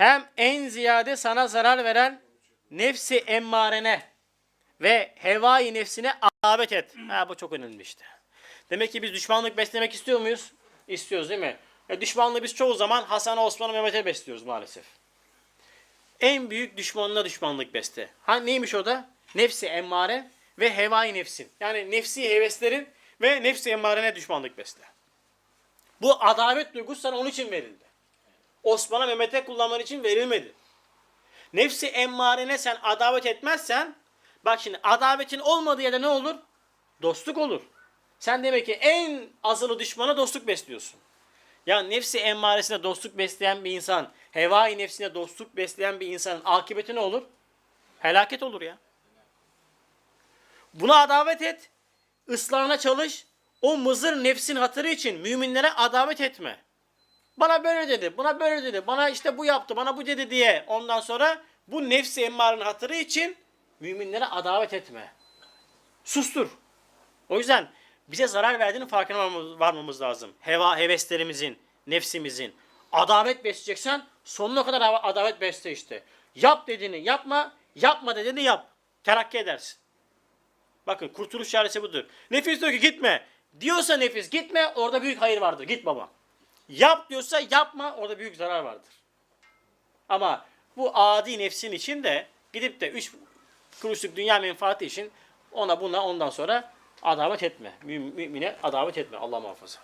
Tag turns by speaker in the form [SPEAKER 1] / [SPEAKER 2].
[SPEAKER 1] hem en ziyade sana zarar veren nefsi emmarene ve hevai nefsine davet et. Ha, bu çok önemli işte. Demek ki biz düşmanlık beslemek istiyor muyuz? İstiyoruz değil mi? E, düşmanlığı biz çoğu zaman Hasan, Osman'ı, Mehmet'e besliyoruz maalesef. En büyük düşmanına düşmanlık beste. Ha neymiş o da? Nefsi emmare ve hevai nefsin. Yani nefsi heveslerin ve nefsi emmarene düşmanlık besle. Bu adalet duygusu sana onun için verildi. Osman'a Mehmet'e kullanman için verilmedi. Nefsi emmarene sen adavet etmezsen bak şimdi adavetin olmadığı yerde ne olur? Dostluk olur. Sen demek ki en azılı düşmana dostluk besliyorsun. Ya nefsi emmaresine dostluk besleyen bir insan, hevai nefsine dostluk besleyen bir insanın akıbeti ne olur? Felaket olur ya. Buna adavet et. ıslahına çalış. O mızır nefsin hatırı için müminlere adavet etme. Bana böyle dedi, buna böyle dedi, bana işte bu yaptı, bana bu dedi diye. Ondan sonra bu nefsi emmarenin hatırı için müminlere adavet etme. Sustur. O yüzden bize zarar verdiğinin farkına varmamız, varmamız lazım. Heva, heveslerimizin, nefsimizin. Adavet besleyeceksen sonuna kadar adavet besle işte. Yap dediğini yapma, yapma dediğini yap. Terakki edersin. Bakın kurtuluş çaresi budur. Nefis diyor ki gitme. Diyorsa nefis gitme orada büyük hayır vardır. Git baba. Yap diyorsa yapma orada büyük zarar vardır. Ama bu adi nefsin için de gidip de üç kuruşluk dünya menfaati için ona buna ondan sonra adavet etme. Mü- Mümine adavet etme. Allah muhafaza.